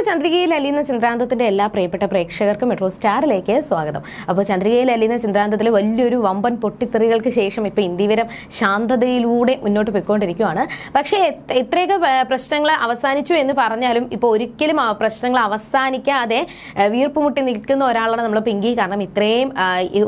അപ്പോൾ ചന്ദ്രികയിൽ അലിയുന്ന ചന്ദ്രാന്തത്തിന്റെ എല്ലാ പ്രിയപ്പെട്ട പ്രേക്ഷകർക്കും മെട്രോ സ്റ്റാറിലേക്ക് സ്വാഗതം. അപ്പോൾ ചന്ദ്രികയിൽ അലിയുന്ന ചന്ദ്രാന്തത്തിൽ വലിയൊരു വമ്പൻ പൊട്ടിത്തെറികൾക്ക് ശേഷം ഇപ്പോൾ ഇന്ത്യവരം ശാന്തതയിലൂടെ മുന്നോട്ട് പോയിക്കൊണ്ടിരിക്കുകയാണ്. പക്ഷേ ഇത്രയൊക്കെ പ്രശ്നങ്ങൾ അവസാനിച്ചു എന്ന് പറഞ്ഞാലും ഇപ്പോൾ ഒരിക്കലും പ്രശ്നങ്ങൾ അവസാനിക്കാതെ വീർപ്പുമുട്ടി നിൽക്കുന്ന ഒരാളാണ് നമ്മൾ പിങ്കി. കാരണം ഇത്രയും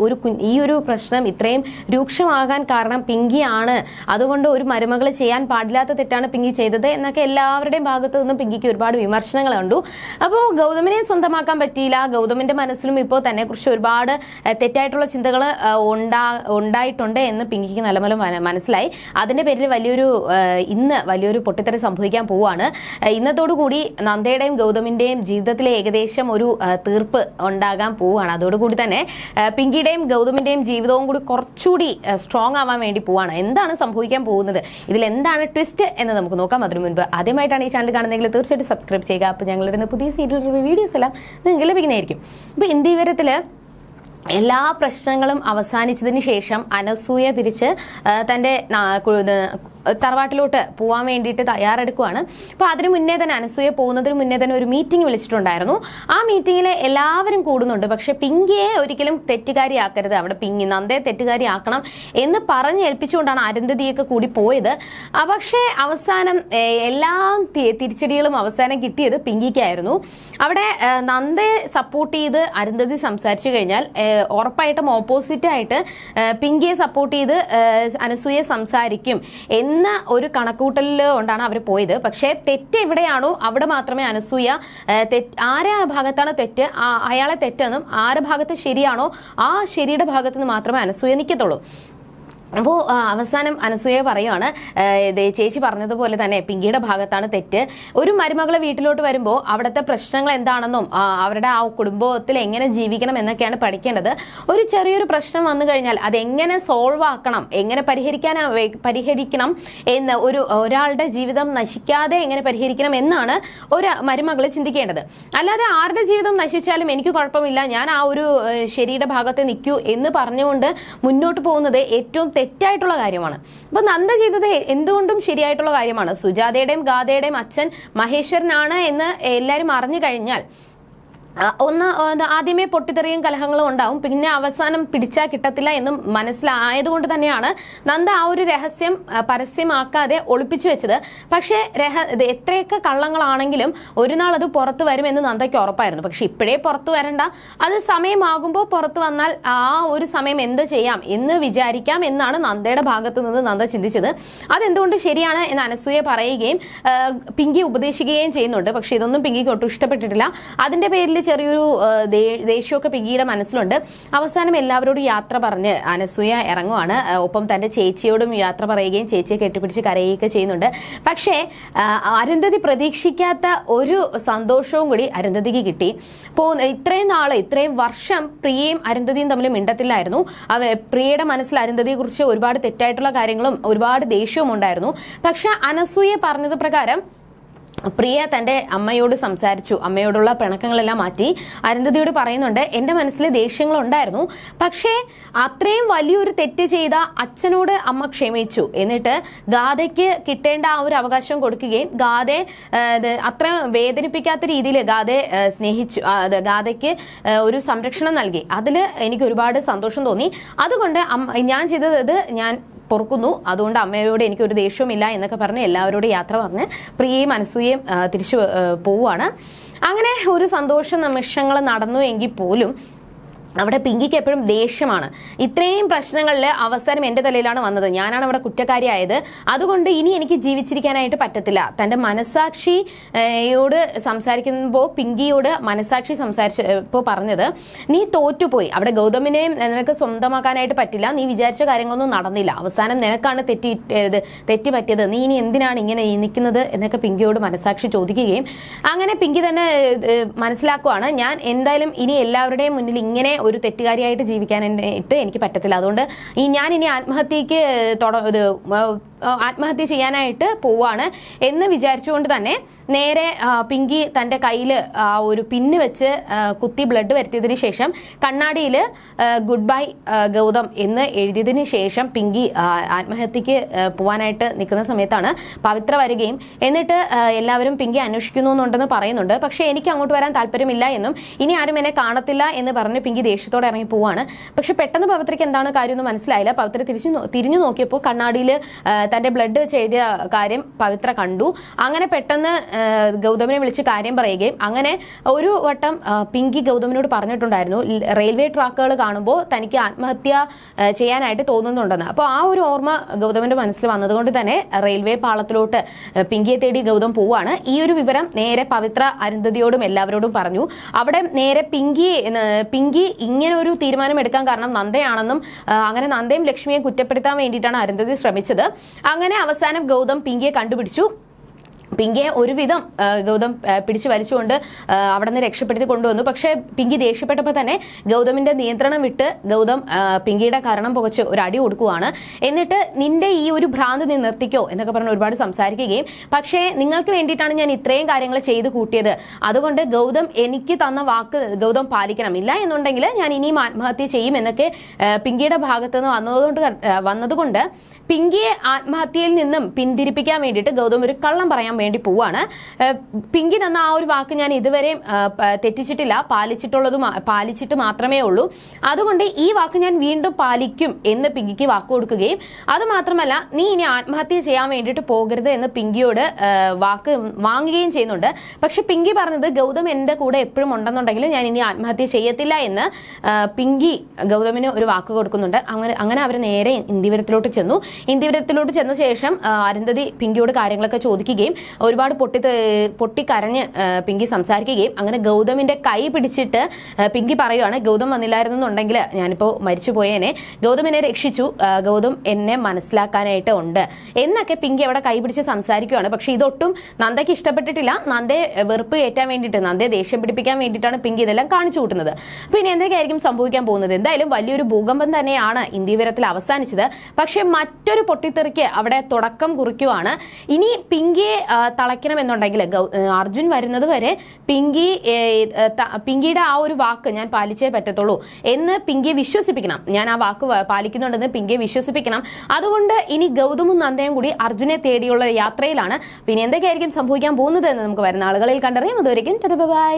ഒരു ഈ ഒരു പ്രശ്നം ഇത്രയും രൂക്ഷമാകാൻ കാരണം പിങ്കിയാണ്. അതുകൊണ്ട് ഒരു മരുമകൾ ചെയ്യാൻ പാടില്ലാത്ത തെറ്റാണ് പിങ്കി ചെയ്തത് എന്നൊക്കെ എല്ലാവരുടെയും ഭാഗത്തു നിന്നും പിങ്കിക്ക് ഒരുപാട് വിമർശനങ്ങൾ കണ്ടു. അപ്പോൾ ഗൗതമിനെ സ്വന്തമാക്കാൻ പറ്റിയില്ല. ഗൗതമിന്റെ മനസ്സിലും ഇപ്പോൾ തന്നെ കുറിച്ച് ഒരുപാട് തെറ്റായിട്ടുള്ള ചിന്തകൾ ഉണ്ടാ ഉണ്ടായിട്ടുണ്ട് എന്ന് പിങ്കിക്ക് നല്ലപോലെ മനസ്സിലായി. അതിന്റെ പേരിൽ വലിയൊരു ഇന്ന് വലിയൊരു പൊട്ടിത്തെറി സംഭവിക്കാൻ പോവുകയാണ് ഇന്നത്തോടുകൂടി കൂടി നന്ദയുടെയും ഗൗതമിന്റെയും ജീവിതത്തിലെ ഏകദേശം ഒരു തീർപ്പ് ഉണ്ടാകാൻ പോവുകയാണ് അതോടുകൂടി തന്നെ പിങ്കിയുടെയും ഗൗതമിന്റെയും ജീവിതവും കൂടി കുറച്ചുകൂടി സ്ട്രോങ് ആവാൻ വേണ്ടി പോവാണ്. എന്താണ് സംഭവിക്കാൻ പോകുന്നത്? ഇതിൽ എന്താണ് ട്വിസ്റ്റ് എന്ന് നമുക്ക് നോക്കാം. അതിനു മുൻപ് ആദ്യമായിട്ടാണ് ഈ ചാനൽ കാണുന്നതെങ്കിൽ തീർച്ചയായിട്ടും സബ്സ്ക്രൈബ് ചെയ്യുക. അപ്പോൾ ഞങ്ങളിടുന്ന പുതിയ സീരിയൽ റിവ്യൂ വീഡിയോസ് എല്ലാം നിങ്ങൾക്ക് ലഭിക്കുന്നതായിരിക്കും. ഇപ്പോൾ ഇന്ത്യവരത്തിൽ എല്ലാ പ്രശ്നങ്ങളും അവസാനിച്ചതിന് ശേഷം അനസൂയ തിരിച്ച് തന്റെ തറവാട്ടിലോട്ട് പോകാൻ വേണ്ടിയിട്ട് തയ്യാറെടുക്കുവാണ്. അപ്പോൾ അതിന് മുന്നേ തന്നെ അനസൂയ പോകുന്നതിന് മുന്നേ തന്നെ ഒരു മീറ്റിംഗ് വിളിച്ചിട്ടുണ്ടായിരുന്നു. ആ മീറ്റിങ്ങിൽ എല്ലാവരും കൂടുന്നുണ്ട്. പക്ഷേ പിങ്കിയെ ഒരിക്കലും തെറ്റുകാരിയാക്കരുത്. അവിടെ പിങ്കി നന്ദയെ തെറ്റുകാരിയാക്കണം എന്ന് പറഞ്ഞ് ഏൽപ്പിച്ചുകൊണ്ടാണ് അരുന്ധതിയൊക്കെ കൂടി പോയത്. പക്ഷേ അവസാനം എല്ലാ തിരിച്ചടികളും അവസാനം കിട്ടിയത് പിങ്കിക്കായിരുന്നു. അവിടെ നന്ദയെ സപ്പോർട്ട് ചെയ്ത് അരുന്ധതി സംസാരിച്ചു കഴിഞ്ഞാൽ ഉറപ്പായിട്ടും ഓപ്പോസിറ്റ് ആയിട്ട് പിങ്കിയെ സപ്പോർട്ട് ചെയ്ത് അനസൂയ സംസാരിക്കും എന്ന ഒരു കണക്കൂട്ടലിൽ കൊണ്ടാണ് അവർ പോയത്. പക്ഷേ തെറ്റ് എവിടെയാണോ അവിടെ മാത്രമേ അനസൂയ തെറ്റ് ആരെ ഭാഗത്താണ് തെറ്റ് അയാളെ തെറ്റെന്നും ആരുടെ ഭാഗത്ത് ശരിയാണോ ആ ശരിയുടെ ഭാഗത്ത് നിന്ന് മാത്രമേ അനസൂയ നിൽക്കത്തുള്ളൂ അപ്പോൾ അവസാനം അനസൂയ പറയുവാണ് ചേച്ചി പറഞ്ഞതുപോലെ തന്നെ പിങ്കിയുടെ ഭാഗത്താണ് തെറ്റ്. ഒരു മരുമകളെ വീട്ടിലോട്ട് വരുമ്പോൾ അവിടുത്തെ പ്രശ്നങ്ങൾ എന്താണെന്നും അവരുടെ ആ കുടുംബത്തിൽ എങ്ങനെ ജീവിക്കണം എന്നൊക്കെയാണ് പഠിക്കേണ്ടത്. ഒരു ചെറിയൊരു പ്രശ്നം വന്നു കഴിഞ്ഞാൽ അത് എങ്ങനെ സോൾവ് ആക്കണം എങ്ങനെ പരിഹരിക്കാൻ പരിഹരിക്കണം എന്ന് ഒരു ഒരാളുടെ ജീവിതം നശിക്കാതെ എങ്ങനെ പരിഹരിക്കണം എന്നാണ് ഒരു മരുമകൾ ചിന്തിക്കേണ്ടത്. അല്ലാതെ ആരുടെ ജീവിതം നശിച്ചാലും എനിക്ക് കുഴപ്പമില്ല ഞാൻ ആ ഒരു ശരിയുടെ ഭാഗത്ത് നിൽക്കൂ എന്ന് പറഞ്ഞുകൊണ്ട് മുന്നോട്ട് പോകുന്നത് ഏറ്റവും തെറ്റായിട്ടുള്ള കാര്യമാണ്. അപ്പോൾ നന്ദ ചെയ്തത് എന്തുകൊണ്ടും ശരിയായിട്ടുള്ള കാര്യമാണ്. സുജാതയുടെയും ഗാഥയുടെയും അച്ഛൻ മഹേശ്വരനാണ് എന്ന് എല്ലാവരും അറിഞ്ഞു കഴിഞ്ഞാൽ ഒന്ന് ആദ്യമേ പൊട്ടിത്തെറിയും കലഹങ്ങളും ഉണ്ടാവും. പിന്നെ അവസാനം പിടിച്ചാൽ കിട്ടത്തില്ല എന്ന് മനസ്സിലായതുകൊണ്ട് തന്നെയാണ് നന്ദ ആ ഒരു രഹസ്യം പരസ്യമാക്കാതെ ഒളിപ്പിച്ചു വെച്ചത്. പക്ഷേ രഹ എത്രയൊക്കെ കള്ളങ്ങളാണെങ്കിലും ഒരു നാൾ അത് പുറത്ത് വരുമെന്ന് നന്ദയ്ക്ക് ഉറപ്പായിരുന്നു. പക്ഷെ ഇപ്പോഴേ പുറത്ത് വരണ്ട. അത് സമയമാകുമ്പോൾ പുറത്ത് വന്നാൽ ആ ഒരു സമയം എന്ത് ചെയ്യാം എന്ന് വിചാരിക്കാം എന്നാണ് നന്ദയുടെ ഭാഗത്ത് നിന്ന് നന്ദ ചിന്തിച്ചത്. അതെന്തുകൊണ്ട് ശരിയാണ് എന്ന് അനസൂയ പറയുകയും പിങ്കി ഉപദേശിക്കുകയും ചെയ്യുന്നുണ്ട്. പക്ഷെ ഇതൊന്നും പിങ്കിക്ക് ഒട്ടും ഇഷ്ടപ്പെട്ടിട്ടില്ല. അതിന്റെ പേരിൽ ചെറിയൊരു ദേഷ്യമൊക്കെ പിങ്കിയുടെ മനസ്സിലുണ്ട്. അവസാനം എല്ലാവരോടും യാത്ര പറഞ്ഞ് അനസൂയ ഇറങ്ങുവാണ്. ഒപ്പം തന്റെ ചേച്ചിയോടും യാത്ര പറയുകയും ചേച്ചിയെ കെട്ടിപ്പിടിച്ച് കരയുകയൊക്കെ ചെയ്യുന്നുണ്ട്. പക്ഷേ അരുന്ധതി പ്രതീക്ഷിക്കാത്ത ഒരു സന്തോഷവും കൂടി അരുന്ധതിക്ക് കിട്ടി. പോകുന്ന ഇത്രയും നാൾ ഇത്രയും വർഷം പ്രിയയും അരുന്ധതിയും തമ്മിൽ മിണ്ടത്തില്ലായിരുന്നു. അവ പ്രിയയുടെ മനസ്സിൽ അരുന്ധതിയെ കുറിച്ച് ഒരുപാട് തെറ്റായിട്ടുള്ള കാര്യങ്ങളും ഒരുപാട് ദേഷ്യവും ഉണ്ടായിരുന്നു. പക്ഷെ അനസൂയ പറഞ്ഞത് പ്രകാരം പ്രിയ തന്റെ അമ്മയോട് സംസാരിച്ചു. അമ്മയോടുള്ള പിണക്കങ്ങളെല്ലാം മാറ്റി അരുന്ധതിയോട് പറയുന്നുണ്ട് എന്റെ മനസ്സിൽ ദേഷ്യങ്ങളുണ്ടായിരുന്നു. പക്ഷേ അത്രയും വലിയൊരു തെറ്റ് ചെയ്ത അച്ഛനോട് അമ്മ ക്ഷമിച്ചു. എന്നിട്ട് ഗാഥയ്ക്ക് കിട്ടേണ്ട ആ ഒരു അവകാശം കൊടുക്കുകയും ഗാഥയെ അത്ര വേദനിപ്പിക്കാത്ത രീതിയിൽ ഗാഥയെ സ്നേഹിച്ചു. ഗാഥയ്ക്ക് ഒരു സംരക്ഷണം നൽകി. അതിൽ എനിക്ക് ഒരുപാട് സന്തോഷം തോന്നി. അതുകൊണ്ട് ഞാൻ ചെയ്തത് ഞാൻ പൊറുക്കുന്നു. അതുകൊണ്ട് അമ്മയോട് എനിക്കൊരു ദേഷ്യവുമില്ല എന്നൊക്കെ പറഞ്ഞ് എല്ലാവരോടും യാത്ര പറഞ്ഞ് പ്രിയയും അനസൂയയും തിരിച്ചു പോവുകയാണ് അങ്ങനെ ഒരു സന്തോഷ നിമിഷങ്ങൾ നടന്നു എങ്കിൽ പോലും അവിടെ പിങ്കിക്ക് എപ്പോഴും ദേഷ്യമാണ്. ഇത്രയും പ്രശ്നങ്ങളിൽ അവസരം എന്റെ തലയിലാണ് വന്നത്. ഞാനാണ് അവിടെ കുറ്റക്കാരിയായത്. അതുകൊണ്ട് ഇനി എനിക്ക് ജീവിച്ചിരിക്കാനായിട്ട് പറ്റത്തില്ല. തന്റെ മനസാക്ഷിയോട് സംസാരിക്കുമ്പോൾ പിങ്കിയോട് മനസാക്ഷി സംസാരിച്ചപ്പോൾ പറഞ്ഞത് നീ തോറ്റുപോയി. അവിടെ ഗൗതമിനെയും നിനക്ക് സ്വന്തമാക്കാനായിട്ട് പറ്റില്ല. നീ വിചാരിച്ച കാര്യങ്ങളൊന്നും നടന്നില്ല. അവസാനം നിനക്കാണ് തെറ്റി തെറ്റി പറ്റിയത്. നീ ഇനി എന്തിനാണ് ഇങ്ങനെ നിൽക്കുന്നത്? എന്നൊക്കെ പിങ്കിയോട് മനസാക്ഷി ചോദിക്കുകയും അങ്ങനെ പിങ്കി തന്നെ മനസ്സിലാക്കുവാണ്. ഞാൻ എന്തായാലും ഇനി എല്ലാവരുടെയും മുന്നിൽ ഇങ്ങനെ ഒരു തെറ്റുകാരിയായിട്ട് ജീവിക്കാനായിട്ട് എനിക്ക് പറ്റത്തില്ല. അതുകൊണ്ട് ഈ ഞാൻ ഇനി ആത്മഹത്യക്ക് തുട ആത്മഹത്യ ചെയ്യാനായിട്ട് പോവാണ് എന്ന് വിചാരിച്ചുകൊണ്ട് തന്നെ നേരെ പിങ്കി തന്റെ കയ്യിൽ ഒരു പിന്ന് വെച്ച് കുത്തി ബ്ലഡ് വരുത്തിയതിന് ശേഷം കണ്ണാടിയിൽ ഗുഡ് ബൈ ഗൗതം എന്ന് എഴുതിയതിന് ശേഷം പിങ്കി ആത്മഹത്യക്ക് പോവാനായിട്ട് നിൽക്കുന്ന സമയത്താണ് പവിത്ര വരികയും എന്നിട്ട് എല്ലാവരും പിങ്കി അന്വേഷിക്കുന്നുണ്ടെന്ന് പറയുന്നുണ്ട്. പക്ഷേ എനിക്ക് അങ്ങോട്ട് വരാൻ താല്പര്യമില്ല എന്നും ഇനി ആരും എന്നെ കാണത്തില്ല എന്ന് പറഞ്ഞ് പിങ്കി ദേഷ്യത്തോടെ ഇറങ്ങി പോവാണ്. പക്ഷെ പെട്ടെന്ന് പവിത്രയ്ക്ക് എന്താണ് കാര്യമൊന്നും മനസ്സിലായില്ല. പവിത്ര തിരിച്ചു തിരിഞ്ഞു നോക്കിയപ്പോൾ കണ്ണാടിയിൽ തന്റെ ബ്ലഡ് വെച്ച് എഴുതിയ കാര്യം പവിത്ര കണ്ടു. അങ്ങനെ പെട്ടെന്ന് ഗൗതമിനെ വിളിച്ച് കാര്യം പറയുകയും അങ്ങനെ ഒരു വട്ടം പിങ്കി ഗൗതമിനോട് പറഞ്ഞിട്ടുണ്ടായിരുന്നു റെയിൽവേ ട്രാക്കുകൾ കാണുമ്പോൾ തനിക്ക് ആത്മഹത്യ ചെയ്യാനായിട്ട് തോന്നുന്നുണ്ടെന്ന്. അപ്പോൾ ആ ഒരു ഓർമ്മ ഗൗതമിന്റെ മനസ്സിൽ വന്നതുകൊണ്ട് തന്നെ റെയിൽവേ പാളത്തിലോട്ട് പിങ്കിയെ തേടി ഗൗതം പോവാണ്. ഈ ഒരു വിവരം നേരെ പവിത്ര അരുന്ധതിയോടും എല്ലാവരോടും പറഞ്ഞു. അവിടെ നേരെ പിങ്കി പിങ്കി ഇങ്ങനെ ഒരു തീരുമാനം എടുക്കാൻ കാരണം നന്ദയാണെന്നും അങ്ങനെ നന്ദയും ലക്ഷ്മിയെ കുറ്റപ്പെടുത്താൻ വേണ്ടിയിട്ടാണ് അരുന്ധതി ശ്രമിച്ചത്. അങ്ങനെ അവസാനം ഗൗതം പിങ്കിയെ കണ്ടുപിടിച്ചു. പിങ്കിയെ ഒരുവിധം ഗൗതം പിടിച്ചു വലിച്ചുകൊണ്ട് അവിടെ നിന്ന് രക്ഷപ്പെടുത്തി കൊണ്ടുവന്നു. പക്ഷേ പിങ്കി ദേഷ്യപ്പെട്ടപ്പോൾ തന്നെ ഗൗതമിന്റെ നിയന്ത്രണം വിട്ട് ഗൗതം പിങ്കിയുടെ കാരണം പുകച്ച് ഒരു അടി കൊടുക്കുവാണ്. എന്നിട്ട് നിന്റെ ഈ ഒരു ഭ്രാന്ത് നീ നിർത്തിക്കോ എന്നൊക്കെ പറഞ്ഞ് ഒരുപാട് സംസാരിക്കുകയും. പക്ഷേ നിങ്ങൾക്ക് വേണ്ടിയിട്ടാണ് ഞാൻ ഇത്രയും കാര്യങ്ങൾ ചെയ്തു കൂട്ടിയത്. അതുകൊണ്ട് ഗൗതം എനിക്ക് തന്ന വാക്ക് ഗൗതം പാലിക്കണം. ഇല്ല എന്നുണ്ടെങ്കിൽ ഞാൻ ഇനിയും ആത്മഹത്യ ചെയ്യും എന്നൊക്കെ പിങ്കിയുടെ ഭാഗത്തു നിന്ന് വന്നതുകൊണ്ട് വന്നതുകൊണ്ട് പിങ്കിയെ ആത്മഹത്യയിൽ നിന്നും പിന്തിരിപ്പിക്കാൻ വേണ്ടിയിട്ട് ഗൗതം ഒരു കള്ളം പറയാൻ വേണ്ടി പോവാണ്. പിങ്കി തന്ന ആ ഒരു വാക്ക് ഞാൻ ഇതുവരെയും തെറ്റിച്ചിട്ടില്ല. പാലിച്ചിട്ടുള്ളത് പാലിച്ചിട്ട് മാത്രമേ ഉള്ളൂ. അതുകൊണ്ട് ഈ വാക്ക് ഞാൻ വീണ്ടും പാലിക്കും എന്ന് പിങ്കിക്ക് വാക്ക് കൊടുക്കുകയും അത് മാത്രമല്ല നീ ഇനി ആത്മഹത്യ ചെയ്യാൻ വേണ്ടിയിട്ട് പോകരുത് എന്ന് പിങ്കിയോട് വാക്ക് വാങ്ങുകയും ചെയ്യുന്നുണ്ട്. പക്ഷെ പിങ്കി പറഞ്ഞത് ഗൗതം എന്റെ കൂടെ എപ്പോഴും ഉണ്ടെന്നുണ്ടെങ്കിൽ ഞാൻ ഇനി ആത്മഹത്യ ചെയ്യത്തില്ല എന്ന് പിങ്കി ഗൗതമിന് ഒരു വാക്ക് കൊടുക്കുന്നുണ്ട്. അങ്ങനെ അങ്ങനെ അവർ നേരെ ഇന്ദിവരത്തിലോട്ട് ചെന്നു. ഇന്ദിവരത്തിലോട്ട് ചെന്ന ശേഷം അരുന്ധതി പിങ്കിയോട് കാര്യങ്ങളൊക്കെ ചോദിക്കുകയും ഒരുപാട് പൊട്ടി പൊട്ടിക്കരഞ്ഞ് പിങ്കി സംസാരിക്കുകയും അങ്ങനെ ഗൗതമിന്റെ കൈ പിടിച്ചിട്ട് പിങ്കി പറയുവാണ് ഗൗതം വന്നില്ലായിരുന്നുണ്ടെങ്കിൽ ഞാനിപ്പോൾ മരിച്ചു പോയേനെ. ഗൗതം എന്നെ രക്ഷിച്ചു. ഗൗതം എന്നെ മനസ്സിലാക്കാനായിട്ട് ഉണ്ട്. എന്നൊക്കെ പിങ്കി അവിടെ കൈ പിടിച്ച് സംസാരിക്കുകയാണ് പക്ഷെ ഇതൊട്ടും നന്ദയ്ക്ക് ഇഷ്ടപ്പെട്ടിട്ടില്ല. നന്ദയെ വെറുപ്പ് കയറ്റാൻ വേണ്ടിയിട്ട് നന്ദയെ ദേഷ്യം പിടിപ്പിക്കാൻ വേണ്ടിയിട്ടാണ് പിങ്കി ഇതെല്ലാം കാണിച്ചു കൂട്ടുന്നത്. അപ്പൊ ഇനി എന്തൊക്കെയായിരിക്കും സംഭവിക്കാൻ പോകുന്നത്? എന്തായാലും വലിയൊരു ഭൂകമ്പം തന്നെയാണ് ഇന്ത്യവരത്തിൽ അവസാനിച്ചത്. പക്ഷെ മറ്റൊരു പൊട്ടിത്തെറിക്ക് അവിടെ തുടക്കം കുറിക്കുവാണ്. ഇനി പിങ്കിയെ തളയ്ക്കണമെന്നുണ്ടെങ്കിൽ അർജുൻ വരുന്നത് വരെ പിങ്കി പിങ്കിയുടെ ആ ഒരു വാക്ക് ഞാൻ പാലിച്ചേ പറ്റത്തുള്ളൂ എന്ന് പിങ്കിയെ വിശ്വസിപ്പിക്കണം. ഞാൻ ആ വാക്ക് പാലിക്കുന്നുണ്ടെന്ന് പിങ്കിയെ വിശ്വസിപ്പിക്കണം. അതുകൊണ്ട് ഇനി ഗൗതമും നന്ദയും കൂടി അർജുനെ തേടിയുള്ള യാത്രയിലാണ്. പിന്നെ എന്തൊക്കെയായിരിക്കും സംഭവിക്കാൻ പോകുന്നത് എന്ന് നമുക്ക് വരുന്ന ആളുകളിൽ കണ്ടറിയാം. അതുവരെയും ബൈ.